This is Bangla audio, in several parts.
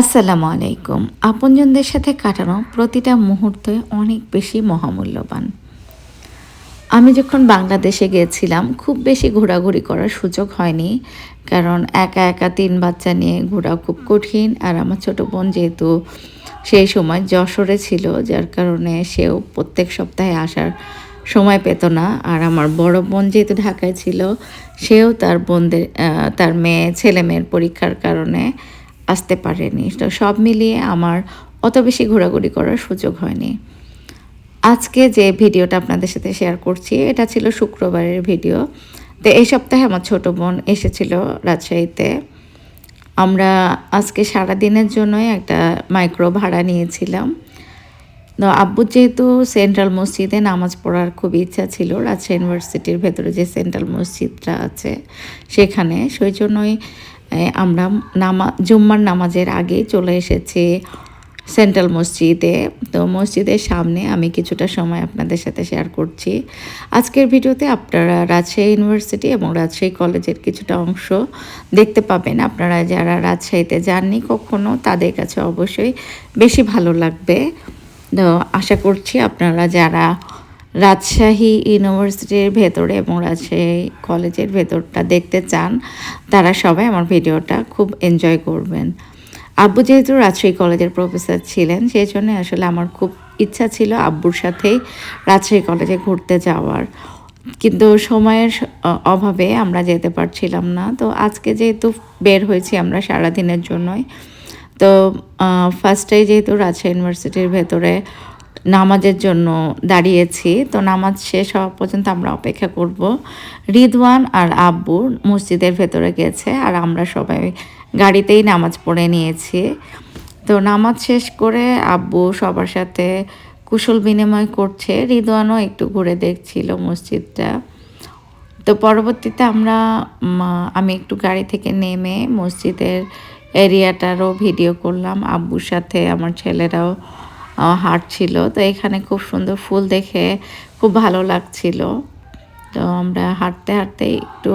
আসসালামু আলাইকুম। আপনজনদের সাথে কাটানো প্রতিটা মুহূর্তে অনেক বেশি মহামূল্যবান। আমি যখন বাংলাদেশে গিয়েছিলাম, খুব বেশি ঘোরাঘুরি করার সুযোগ হয়নি, কারণ একা একা তিন বাচ্চা নিয়ে ঘোরা খুব কঠিন, আর আমার ছোটো বোন যেহেতু সেই সময় যশোরে ছিল, যার কারণে সেও প্রত্যেক সপ্তাহে আসার সময় পেত না, আর আমার বড় বোন যেহেতু ঢাকায় ছিল, সেও তার বোনদের তার মেয়ে, ছেলে মেয়ের পরীক্ষার কারণে আসতে পারেনি। তো সব মিলিয়ে আমার অত বেশি ঘোরাঘুরি করার সুযোগ হয়নি। আজকে যে ভিডিওটা আপনাদের সাথে শেয়ার করছি, এটা ছিল শুক্রবারের ভিডিও। তো এই সপ্তাহে আমার ছোট বোন এসেছিল রাজশাহীতে। আমরা আজকে সারা দিনের জন্যই একটা মাইক্রো ভাড়া নিয়েছিলাম। তো আব্বুর যেহেতু সেন্ট্রাল মসজিদে নামাজ পড়ার খুব ইচ্ছা ছিল, রাজশাহী ইউনিভার্সিটির ভেতরে যে সেন্ট্রাল মসজিদটা আছে, সেখানে। সেই জন্যই আমরা নামা, জুম্মার নামাজের আগে চলে এসেছি সেন্ট্রাল মসজিদে। তো মসজিদের সামনে আমি কিছুটা সময় আপনাদের সাথে শেয়ার করছি। আজকের ভিডিওতে আপনারা রাজশাহী ইউনিভার্সিটি এবং রাজশাহী কলেজের কিছুটা অংশ দেখতে পাবেন। আপনারা যারা রাজশাহীতে যাননি কখনো, তাদের কাছে অবশ্যই বেশি ভালো লাগবে। তো আশা করছি আপনারা যারা রাজশাহী ইউনিভার্সিটির ভেতরে এবং রাজশাহী কলেজের ভেতরটা দেখতে চান, তারা সবাই আমার ভিডিওটা খুব এনজয় করবেন। আব্বু যেহেতু রাজশাহী কলেজের প্রফেসর ছিলেন সেই জন্য আসলে আমার খুব ইচ্ছা ছিল আব্বুর সাথেই রাজশাহী কলেজে ঘুরতে যাওয়ার। কিন্তু সময়ের অভাবে আমরা যেতে পারছিলাম না। তো আজকে যেহেতু বের হয়েছি আমরা সারাদিনের জন্যই, তো ফার্স্টে যেহেতু রাজশাহী ইউনিভার্সিটির ভেতরে নামাজের জন্য দাঁড়িয়েছি। তো নামাজ শেষ হওয়া পর্যন্ত আমরা অপেক্ষা করব। রিদওয়ান আর আব্বু মসজিদের ভেতরে গেছে আর আমরা সবাই গাড়িতেই নামাজ পড়ে নিয়েছি। তো নামাজ শেষ করে আব্বু সবার সাথে কুশল বিনিময় করছে। রিদওয়ানও একটু ঘুরে দেখছিল মসজিদটা। তো পরবর্তীতে আমরা আমি একটু গাড়ি থেকে নেমে মসজিদের এরিয়াটারও ভিডিও করলাম। আব্বুর সাথে আমার ছেলেরাও হাঁটছিল তো এখানে খুব সুন্দর ফুল দেখে খুব ভালো লাগছিল। তো আমরা হাঁটতে হাঁটতে একটু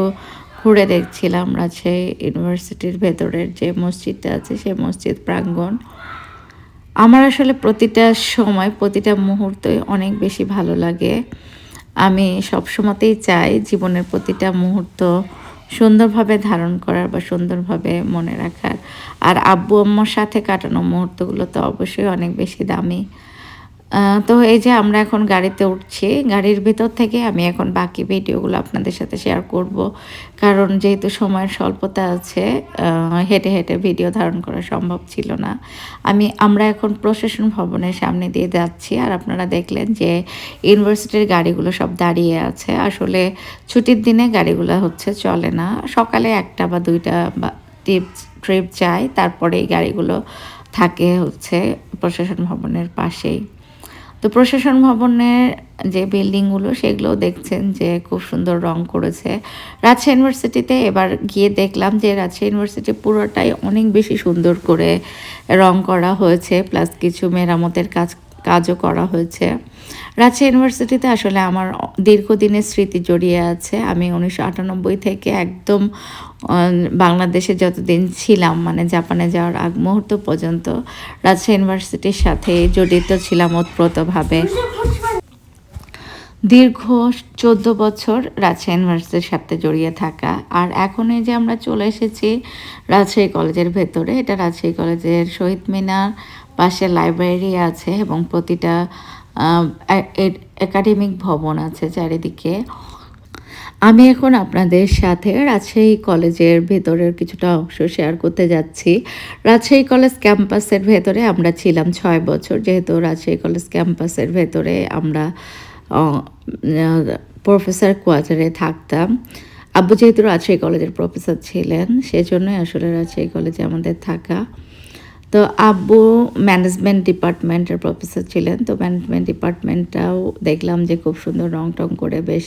ঘুরে দেখছিলাম রাজশাহী ইউনিভার্সিটির ভেতরের যে মসজিদটা আছে সেই মসজিদ প্রাঙ্গণ। আমার আসলে প্রতিটা সময়, প্রতিটা মুহূর্তই অনেক বেশি ভালো লাগে। আমি সবসময়তেই চাই জীবনের প্রতিটা মুহূর্ত সুন্দরভাবে ধারণ করার বা সুন্দরভাবে মনে রাখার। আর আব্বু আম্মার সাথে কাটানো মুহূর্তগুলো তো অবশ্যই অনেক বেশি দামি। তো এই যে আমরা এখন গাড়িতে উঠছি, গাড়ির ভিতর থেকে আমি এখন বাকি ভিডিওগুলো আপনাদের সাথে শেয়ার করব। কারণ যেহেতু সময়ের স্বল্পতা আছে হেঁটে হেঁটে ভিডিও ধারণ করা সম্ভব ছিল না। আমি, আমরা এখন প্রশাসন ভবনের সামনে দিয়ে যাচ্ছি, আর আপনারা দেখলেন যে ইউনিভার্সিটির গাড়িগুলো সব দাঁড়িয়ে আছে। আসলে ছুটির দিনে গাড়িগুলো হচ্ছে চলে না। সকালে একটা বা দুইটা বা ট্রিপ ট্রিপ যায় তারপরে এই গাড়িগুলো থাকে হচ্ছে প্রশাসন ভবনের পাশেই। তো প্রশাসন ভবনের যে বিল্ডিংগুলো, সেগুলো দেখছেন যে খুব সুন্দর রং করেছে। রাজশাহী ইউনিভার্সিটিতে এবার গিয়ে দেখলাম যে রাজশাহী ইউনিভার্সিটি পুরোটাই অনেক বেশি সুন্দর করে রং করা হয়েছে, প্লাস কিছু মেরামতের কাজ কাজও করা হয়েছে। রাজশাহী ইউনিভার্সিটিতে আসলে আমার দীর্ঘদিনের স্মৃতি জড়িয়ে আছে। আমি উনিশশো আটানব্বই থেকে একদম বাংলাদেশে যতদিন ছিলাম মানে জাপানে যাওয়ার আগ মুহূর্ত পর্যন্ত রাজশাহী ইউনিভার্সিটির সাথে জড়িত ছিলাম ওতপ্রোতভাবে দীর্ঘ চোদ্দ বছর রাজশাহী ইউনিভার্সিটির সাথে জড়িয়ে থাকা। আর এখন এই যে আমরা চলে এসেছি রাজশাহী কলেজের ভেতরে, এটা রাজশাহী কলেজের শহীদ মিনার পাশে লাইব্রেরি আছে এবং প্রতিটা একাডেমিক ভবন আছে চারিদিকে। আমি এখন আপনাদের সাথে রাজশাহী কলেজের ভেতরের কিছুটা অংশ শেয়ার করতে যাচ্ছি। রাজশাহী কলেজ ক্যাম্পাসের ভেতরে আমরা ছিলাম ছয় বছর, যেহেতু রাজশাহী কলেজ ক্যাম্পাসের ভেতরে আমরা প্রফেসর কোয়ার্টারে থাকতাম। আব্বু যেহেতু রাজশাহী কলেজের প্রফেসর ছিলেন, সেজন্যই আসলে রাজশাহী কলেজে আমাদের থাকা। তো আব্বু ম্যানেজমেন্ট ডিপার্টমেন্টের প্রফেসর ছিলেন, তো ম্যানেজমেন্ট ডিপার্টমেন্টটাও দেখলাম যে খুব সুন্দর রং টং করে বেশ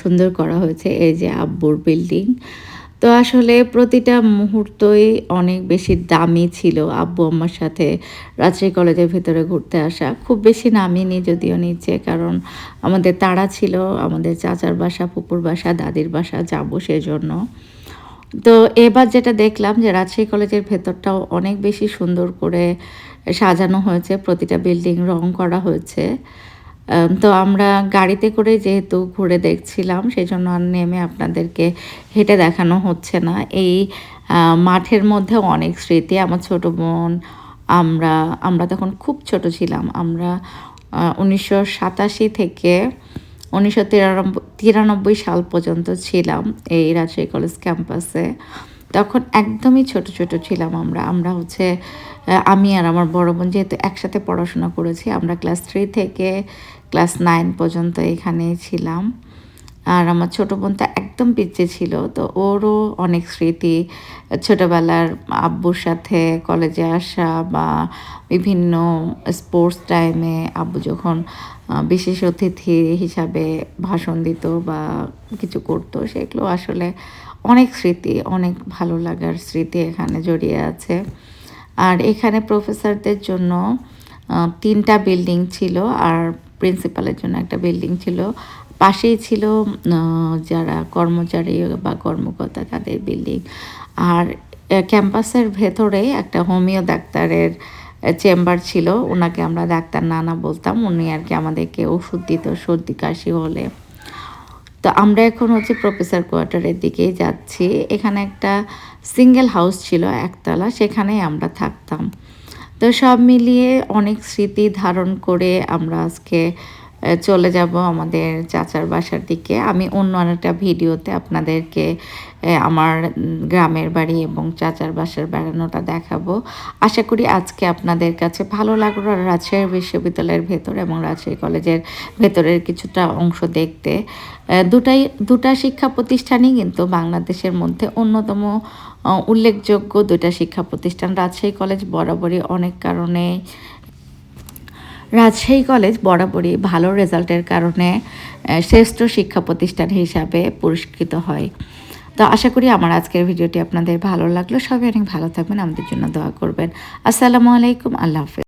সুন্দর করা হয়েছে এই যে আব্বুর বিল্ডিং তো আসলে প্রতিটা মুহূর্তই অনেক বেশি দামি ছিল আব্বু আম্মার সাথে রাজশাহী কলেজের ভিতরে ঘুরতে আসা। খুব বেশি নামিনি যদিও নিচে, কারণ আমাদের তাড়া ছিল, আমাদের চাচার বাসা পুকুর বাসা, দাদির বাসা, যাব সেজন্য। তো এবার যেটা দেখলাম যে রাজশাহী কলেজের ভেতরটাও অনেক বেশি সুন্দর করে সাজানো হয়েছে, প্রতিটা বিল্ডিং রং করা হয়েছে। তো আমরা গাড়িতে করে যেহেতু ঘুরে দেখছিলাম সেই জন্য আর নেমে আপনাদেরকে হেঁটে দেখানো হচ্ছে না। এই মাঠের মধ্যে অনেক স্মৃতি, আমার ছোট বোন, আমরা আমরা তখন খুব ছোট ছিলাম। আমরা উনিশশো সাতাশি থেকে উনিশশো তিরানব্বই সাল পর্যন্ত ছিলাম এই রাজশাহী কলেজ ক্যাম্পাসে। তখন একদমই ছোট ছোট ছিলাম আমরা। আমরা হচ্ছে আমি আর আমার বড় বোন যেহেতু একসাথে পড়াশোনা করেছি, আমরা ক্লাস থ্রি থেকে ক্লাস নাইন পর্যন্ত এখানেই ছিলাম। আর আমার ছোট বোন তো একদম পিছিয়ে ছিল, তো ওরও অনেক স্মৃতি। ছোটোবেলার আব্বুর সাথে কলেজে আসা বা বিভিন্ন স্পোর্টস টাইমে আব্বু যখন বিশেষ অতিথি হিসাবে ভাষণ দিত বা কিছু করতো, সেগুলো আসলে অনেক স্মৃতি, অনেক ভালো লাগার স্মৃতি এখানে জড়িয়ে আছে। আর এখানে প্রফেসরদের জন্য তিনটা বিল্ডিং ছিল আর প্রিন্সিপালের জন্য একটা বিল্ডিং ছিল। পাশেই ছিল যারা কর্মচারী বা কর্মকর্তা তাদের বিল্ডিং আর ক্যাম্পাসের ভেতরে একটা হোমিও ডাক্তারের চেম্বার ছিল। ওনাকে আমরা ডাক্তার নানা বলতাম। উনি আর কি আমাদেরকে ওষুধ দিত, সর্দি, কাশি হলে। তো আমরা এখন হচ্ছে প্রফেসর কোয়ার্টারের দিকেই যাচ্ছি। এখানে একটা সিঙ্গেল হাউস ছিল, একতলা। সেখানেই আমরা থাকতাম। তো সব মিলিয়ে অনেক স্মৃতি ধারণ করে আমরা আজকে চলে যাব আমাদের চাচার বাসার দিকে। আমি অন্য একটা ভিডিওতে আপনাদেরকে আমার গ্রামের বাড়ি এবং চাচার বাসার বেড়ানোটা দেখাবো। আশা করি আজকে আপনাদের কাছে ভালো লাগল রাজশাহী বিশ্ববিদ্যালয়ের ভেতর এবং রাজশাহী কলেজের ভেতরের কিছুটা অংশ দেখতে। দুটাই, দুটা শিক্ষা প্রতিষ্ঠানই কিন্তু বাংলাদেশের মধ্যে অন্যতম উল্লেখযোগ্য দুটা শিক্ষা প্রতিষ্ঠান। রাজশাহী কলেজ বরাবরই অনেক কারণে রাজশাহী কলেজ বরাবরই ভালো রেজাল্টের কারণে শ্রেষ্ঠ শিক্ষা প্রতিষ্ঠান হিসাবে পুরস্কৃত হয়। তো আশা করি আমার আজকের ভিডিওটি আপনাদের ভালো লাগল। সবাই অনেক ভালো থাকবেন। আমাদের জন্য দোয়া করবেন। আসসালামু আলাইকুম। আল্লাহ হাফেজ।